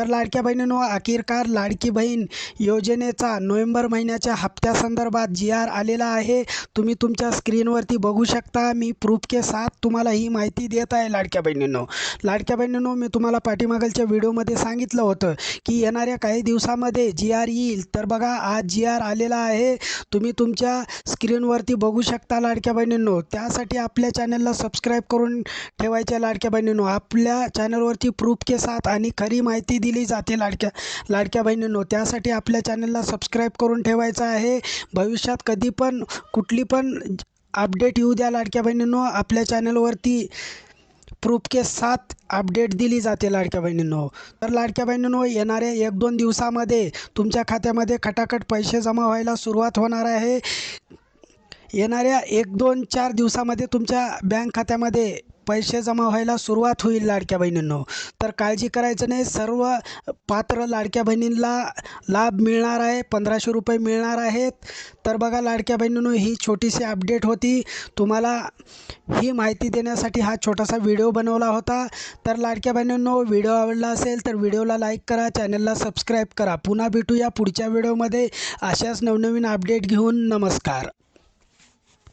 तर लाडक्या बहिणींनो अखेरकार लाडकी बहीण योजनेचा नोव्हेंबर महिन्याच्या हप्त्यासंदर्भात जी आर आलेला आहे. तुम्ही तुमच्या स्क्रीनवरती बघू शकता. मी प्रूफ के साथ तुम्हाला ही माहिती देत आहे लाडक्या बहिणींनो. लाडक्या बहिणींनो मी तुम्हाला पाठीमागलच्या व्हिडिओमध्ये सांगितलं होतं की येणाऱ्या काही दिवसामध्ये जी आर येईल. तर बघा आज जी आर आलेला आहे. तुम्ही तुमच्या स्क्रीनवरती बघू शकता लाडक्या बहिणींनो. त्यासाठी आपल्या चॅनलला सबस्क्राईब करून ठेवायच्या लाडक्या बहिणींनो. आपल्या चॅनलवरती प्रूफ के साथ आणि खरी माहिती दिली जाते. लाडक्या लाडक्या बहिणींनो त्यासाठी आपल्या चॅनलला सबस्क्राईब करून ठेवायचं आहे. भविष्यात कधी पण कुठली पण अपडेट येऊ द्या लाडक्या बहिणींनो. आपल्या चॅनलवरती प्रूफ के साथ अपडेट दिली जाते लाडक्या बहिणींनो. तर लाडक्या बहिणींनो येणाऱ्या एक दोन दिवसामध्ये तुमच्या खात्यामध्ये खटाखट पैसे जमा व्हायला सुरुवात होणार आहे. येणाऱ्या एक दोन चार दिवसामध्ये तुमच्या बँक खात्यामध्ये पैसे जमा व्हायला सुरुवात होईल लाडक्या बहिणींनो. तर काळजी करायचं नाही. सर्व पात्र लाडक्या बहिणींना लाभ मिळणार आहे. पंधराशे रुपये मिळणार आहेत. तर बघा लाडक्या बहिणींनो ही छोटीशी अपडेट होती. तुम्हाला ही माहिती देण्यासाठी हा छोटासा व्हिडिओ बनवला होता. तर लाडक्या बहिणींनो व्हिडिओ आवडला असेल तर व्हिडिओला लाईक करा. चॅनलला सबस्क्राईब करा. पुन्हा भेटूया पुढच्या व्हिडिओमध्ये अशाच नवनवीन अपडेट घेऊन नमस्कार.